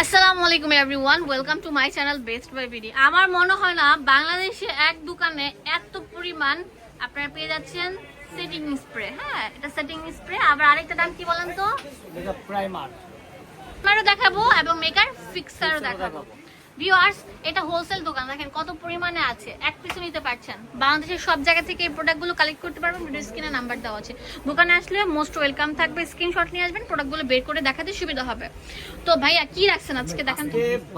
আসসালামু আলাইকুম everyone welcome to my channel best buy BD আমার মনে হয় না বাংলাদেশে এক দোকানে এত পরিমাণ আপনারা পেয়ে যাচ্ছেন সেটিং স্প্রে হ্যাঁ এটা সেটিং স্প্রে আবার আরেকটা দাম কি বলেন তো? এটা প্রাইমার প্রাইমারও দেখাবো এবং মেকার ফিক্সারও দেখাবো। ভিউয়ার্স এটা হোলসেল দোকান। দেখেন কত পরিমাণে আছে। এক পিছু নিতে পারছেন। বাংলাদেশের সব জায়গা থেকে এই প্রোডাক্টগুলো কালেক্ট করতে পারবেন। ভিডিও স্ক্রিনে নাম্বার দেওয়া আছে। দোকানে আসলে মোস্ট ওয়েলকাম থাকবে। স্ক্রিনশট নিয়ে আসবেন প্রোডাক্টগুলো বের করে দেখাতে সুবিধা হবে। তো ভাইয়া কি রাখছেন আজকে? দেখান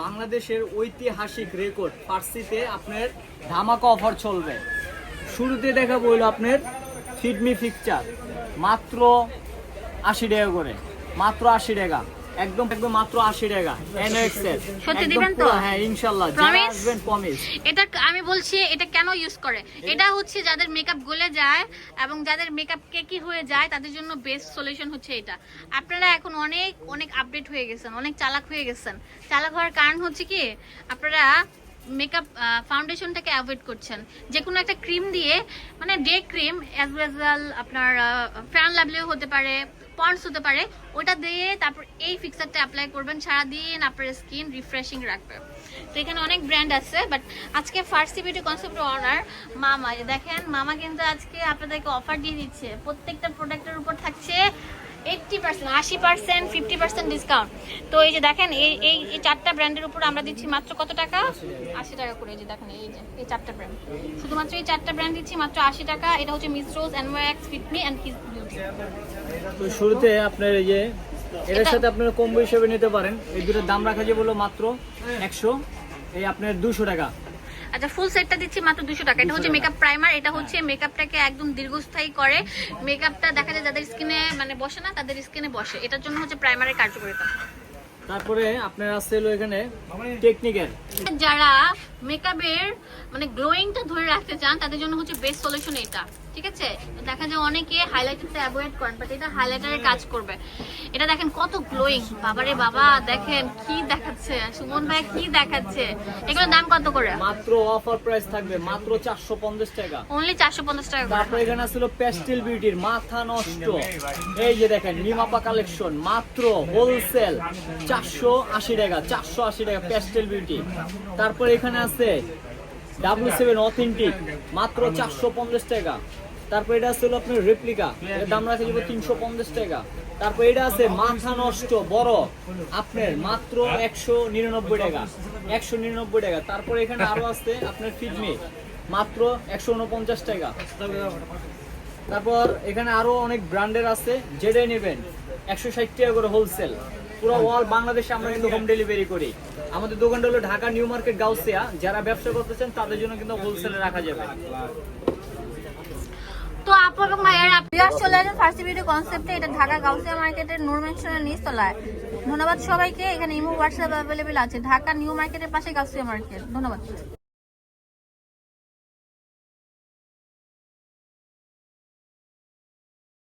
বাংলাদেশের ঐতিহাসিক রেকর্ড ফার্সিতে আপনার ধামাকা অফার চলবে। শুরুতে দেখাবো হলো আপনার ফিডমি ফিকচার মাত্র আশি টাকা করে। মাত্র আশি টাকা। একদম একদম মাত্র আশি টাকা এনএক্সের সত্যি দিবেন তো? হ্যাঁ ইনশাল্লাহ যারা আসবেন প্রমিস এটা আমি বলছি এটা কেন ইউজ করে? এটা হচ্ছে যাদের মেকআপ গলে যায় এবং যাদের মেকআপ কেকি হয়ে যায় তাদের জন্য বেস্ট সলিউশন হচ্ছে এটা। আপনারা এখন অনেক অনেক আপডেট হয়ে গেছেন অনেক চালাক হয়ে গেছেন। চালাক হওয়ার কারণ হচ্ছে কি? আপনারা মেকআপ ফাউন্ডেশনটাকে অ্যাভয়েড করছেন। যে কোনো একটা ক্রিম দিয়ে মানে ডে ক্রিম অ্যাজ ওয়েল আপনার ফ্যান লাভলেও হতে পারে পন্ডস হতে পারে, ওটা দিয়ে তারপর এই ফিক্সারটা অ্যাপ্লাই করবেন, সারাদিন আপনার স্কিন রিফ্রেশিং রাখবে। তো এখানে অনেক ব্র্যান্ড আছে বাট আজকে ফার্সি বিউটি কনসেপ্ট অনার মামা দেখেন, মামা কিন্তু আজকে আপনাদেরকে অফার দিয়ে দিচ্ছে। প্রত্যেকটা প্রোডাক্টের উপর থাকছে এইটটি পার্সেন্ট আশি পার্সেন্ট ফিফটি পার্সেন্ট ডিসকাউন্ট তো এই যে দেখেন এই এই এই চারটা ব্র্যান্ডের উপর আমরা দিচ্ছি মাত্র কত টাকা? আশি টাকা করে এই যে দেখেন এই যে এই চারটা ব্র্যান্ড শুধুমাত্র এই চারটা ব্র্যান্ড দিচ্ছি মাত্র আশি টাকা। এটা হচ্ছে miss rose এনওয়াক্স fit me and kiss beauty তো শুরুতে আপনার এই যে এটার সাথে আপনারা কম্বো হিসেবে নিতে পারেন। এই দুটোর দাম রাখা যাবে হলো মাত্র একশো এই আপনার দুশো টাকা। আচ্ছা ফুল সেটটা দিচ্ছি মাত্র দুশো টাকা। এটা হচ্ছে মেকআপ প্রাইমার এটা হচ্ছে মেকআপটাকে একদম দীর্ঘস্থায়ী করে। মেকআপটা দেখা যায় যাদের স্কিনে মানে বসে না তাদের স্কিনে বসে। এটার জন্য হচ্ছে প্রাইমারের কার্যকারিতা। তারপরে আপনার আছে হলো এখানে টেকনিক্যাল যারা মেকআপের মানে গ্লোয়িংটা ধরে রাখতে চান তাদের জন্য হচ্ছে বেস্ট সলিউশন এটা ঠিক আছে? দেখা যায় অনেকে হাইলাইটারটা অ্যাভয়েড করেন বাট এটা হাইলাইটারের কাজ করবে। এটা দেখেন কত গ্লোয়িং বাবারে বাবা দেখেন কি দেখাচ্ছে? সুমন ভাই কি দেখাচ্ছে? এগুলোর দাম কত করে? মাত্র অফার প্রাইস থাকবে মাত্র চারশো পঞ্চাশ টাকা। অনলি চারশো পঞ্চাশ টাকা তারপর এখানে প্যাস্টেল বিউটির মাথা নষ্ট। এই যে দেখেন নিমাপা কালেকশন মাত্র হোলসেল চারশো আশি টাকা চারশো আশি টাকা প্যাস্টেল বিউটি তারপর এখানে আছে ডাব্লিউ সেভেন অথেন্টিক মাত্র চারশো পঞ্চাশ টাকা। তারপর এটা আছে হলো আপনার রেপ্লিকা এর দাম রাখা যাবে তিনশো পঞ্চাশ টাকা। তারপর এটা আছে মাথা নষ্ট, বড়। আপনার মাত্র একশো নিরানব্বই টাকা। একশো নিরানব্বই টাকা। তারপর এখানে আরও আছে আপনার ফিডমি মাত্র একশো উনপঞ্চাশ টাকা। তারপর এখানে আরও অনেক ব্র্যান্ডের আছে। যেটা নেবেন, একশো ষাট টাকা করে হোলসেল পুরো অল বাংলাদেশে আমরা কিন্তু হোম ডেলিভারি করি। আমাদের দোকানটা হলো ঢাকা নিউ মার্কেট গাউসিয়া। যারা ব্যবসা করতেছেন তাদের জন্য কিন্তু হোলসেলে রাখা যাবে। তো আপু এবং ভাইয়ার ভিউয়ার্স চলে আসেন ফার্স্ট ভিডিও কনসেপ্টে এটা ঢাকা গাউসিয়া মার্কেটের নূর মেনশনের নিচতলায়। ধন্যবাদ সবাইকে, এখানে ইমো হোয়াটসঅ্যাপ অ্যাভেলেবেল আছে। ঢাকা নিউ মার্কেটের পাশে গাউসিয়া মার্কেট ধন্যবাদ।